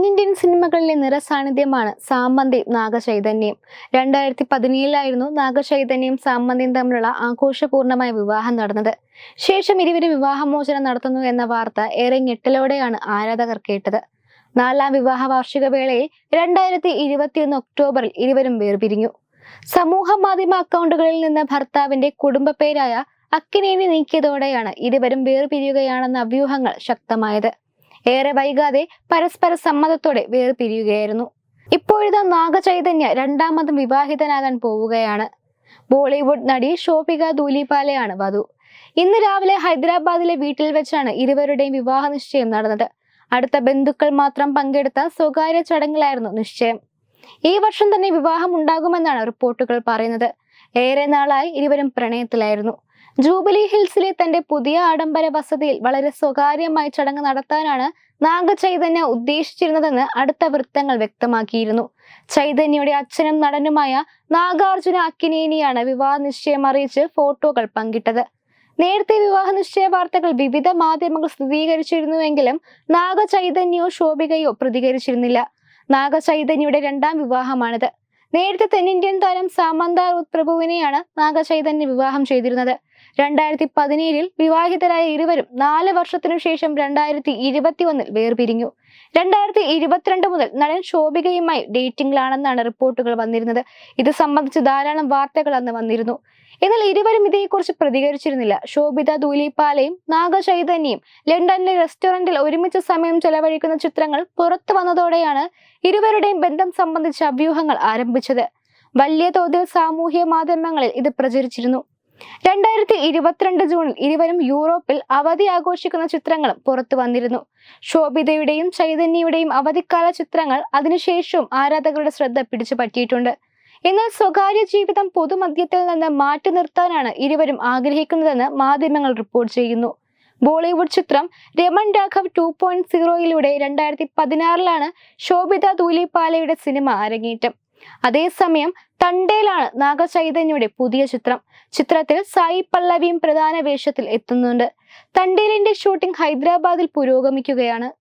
തെന്നിന്ത്യൻ സിനിമകളിലെ നിറസാന്നിധ്യമാണ് സാമന്തി നാഗചൈതന്യം. രണ്ടായിരത്തി പതിനേഴിലായിരുന്നു നാഗചൈതന്യം സാമന്തിയും തമ്മിലുള്ള ആഘോഷപൂർണമായ വിവാഹം നടന്നത്. ശേഷം ഇരുവരും വിവാഹമോചനം നടത്തുന്നു എന്ന വാർത്ത ഏറെ ഞെട്ടലോടെയാണ് ആരാധകർ കേട്ടത്. നാലാം വിവാഹ വാർഷിക വേളയിൽ രണ്ടായിരത്തി ഇരുപത്തിയൊന്ന് ഒക്ടോബറിൽ ഇരുവരും വേർപിരിഞ്ഞു. സമൂഹ മാധ്യമ അക്കൗണ്ടുകളിൽ നിന്ന് ഭർത്താവിന്റെ കുടുംബ പേരായ അക്കിനേനി നീക്കിയതോടെയാണ് ഇരുവരും വേർപിരിയുകയാണെന്ന അഭ്യൂഹങ്ങൾ ശക്തമായത്. ഏറെ വൈകാതെ പരസ്പര സമ്മതത്തോടെ വേർപിരിയുകയായിരുന്നു. ഇപ്പോഴത്തെ നാഗചൈതന്യ രണ്ടാമതും വിവാഹിതനാകാൻ പോവുകയാണ്. ബോളിവുഡ് നടി ഷോപിക ദൂലിപാലയാണ് വധു. ഇന്ന് രാവിലെ ഹൈദരാബാദിലെ വീട്ടിൽ വെച്ചാണ് ഇരുവരുടെയും വിവാഹ നിശ്ചയം നടന്നത്. അടുത്ത ബന്ധുക്കൾ മാത്രം പങ്കെടുത്ത സ്വകാര്യ ചടങ്ങിലായിരുന്നു നിശ്ചയം. ഈ വർഷം തന്നെ വിവാഹം ഉണ്ടാകുമെന്നാണ് റിപ്പോർട്ടുകൾ പറയുന്നത്. ഏറെ നാളായി ഇരുവരും പ്രണയത്തിലായിരുന്നു. ജൂബിലി ഹിൽസിലെ തന്റെ പുതിയ ആഡംബര വസതിയിൽ വളരെ സ്വകാര്യമായി ചടങ്ങ് നടത്താനാണ് നാഗചൈതന്യ ഉദ്ദേശിച്ചിരുന്നതെന്ന് അടുത്ത വൃത്തങ്ങൾ വ്യക്തമാക്കിയിരുന്നു. ചൈതന്യയുടെ അച്ഛനും നടനുമായ നാഗാർജുന അക്കിനേനിയാണ് വിവാഹ നിശ്ചയം അറിയിച്ച് ഫോട്ടോകൾ പങ്കിട്ടത്. നേരത്തെ വിവാഹ നിശ്ചയ വാർത്തകൾ വിവിധ മാധ്യമങ്ങൾ സ്ഥിരീകരിച്ചിരുന്നുവെങ്കിലും നാഗചൈതന്യോ ശോഭികയോ പ്രതികരിച്ചിരുന്നില്ല. നാഗചൈതന്യയുടെ രണ്ടാം വിവാഹമാണിത്. നേരത്തെ തെന്നിന്ത്യൻ താരം സാമന്ത പ്രഭുവിനെയാണ് നാഗചൈതന്യ വിവാഹം ചെയ്തിരുന്നത്. രണ്ടായിരത്തി പതിനേഴിൽ വിവാഹിതരായ ഇരുവരും നാല് വർഷത്തിനു ശേഷം രണ്ടായിരത്തി ഇരുപത്തി ഒന്നിൽ വേർപിരിഞ്ഞു. രണ്ടായിരത്തി ഇരുപത്തിരണ്ട് മുതൽ നടൻ ശോഭികയുമായി ഡേറ്റിംഗിലാണെന്നാണ് റിപ്പോർട്ടുകൾ വന്നിരുന്നത്. ഇത് സംബന്ധിച്ച് ധാരാളം വാർത്തകൾ അന്ന് വന്നിരുന്നു. എന്നാൽ ഇരുവരും ഇതേക്കുറിച്ച് പ്രതികരിച്ചിരുന്നില്ല. ശോഭിത ധൂലിപാലയും നാഗചൈതന്യയും ലണ്ടനിലെ റെസ്റ്റോറന്റിൽ ഒരുമിച്ച് സമയം ചെലവഴിക്കുന്ന ചിത്രങ്ങൾ പുറത്തു വന്നതോടെയാണ് ഇരുവരുടെയും ബന്ധം സംബന്ധിച്ച അഭ്യൂഹങ്ങൾ ആരംഭിച്ചത്. വലിയ തോതിൽ സാമൂഹ്യ മാധ്യമങ്ങളിൽ ഇത് പ്രചരിച്ചിരുന്നു. രണ്ടായിരത്തി ഇരുപത്തിരണ്ട് ജൂണിൽ ഇരുവരും യൂറോപ്പിൽ അവധി ആഘോഷിക്കുന്ന ചിത്രങ്ങളും പുറത്തു വന്നിരുന്നു. ശോഭിതയുടെയും ചൈതന്യയുടെയും അവധിക്കാല ചിത്രങ്ങൾ അതിനുശേഷവും ആരാധകരുടെ ശ്രദ്ധ പിടിച്ചു പറ്റിയിട്ടുണ്ട്. എന്നാൽ സ്വകാര്യ ജീവിതം പൊതുമധ്യത്തിൽ നിന്ന് മാറ്റി നിർത്താനാണ് ഇരുവരും ആഗ്രഹിക്കുന്നതെന്ന് മാധ്യമങ്ങൾ റിപ്പോർട്ട് ചെയ്യുന്നു. ബോളിവുഡ് ചിത്രം രമൺ രാഘവ് ടു പോയിന്റ് സീറോയിലൂടെ രണ്ടായിരത്തി പതിനാറിലാണ് ശോഭിത ധൂലിപാലയുടെ സിനിമ അരങ്ങേറ്റം. അതേസമയം തണ്ടേലാണ് നാഗചൈതന്യയുടെ പുതിയ ചിത്രം. ചിത്രത്തിൽ സായി പല്ലവിയും പ്രധാന വേഷത്തിൽ എത്തുന്നുണ്ട്. തണ്ടേലിന്റെ ഷൂട്ടിംഗ് ഹൈദരാബാദിൽ പുരോഗമിക്കുകയാണ്.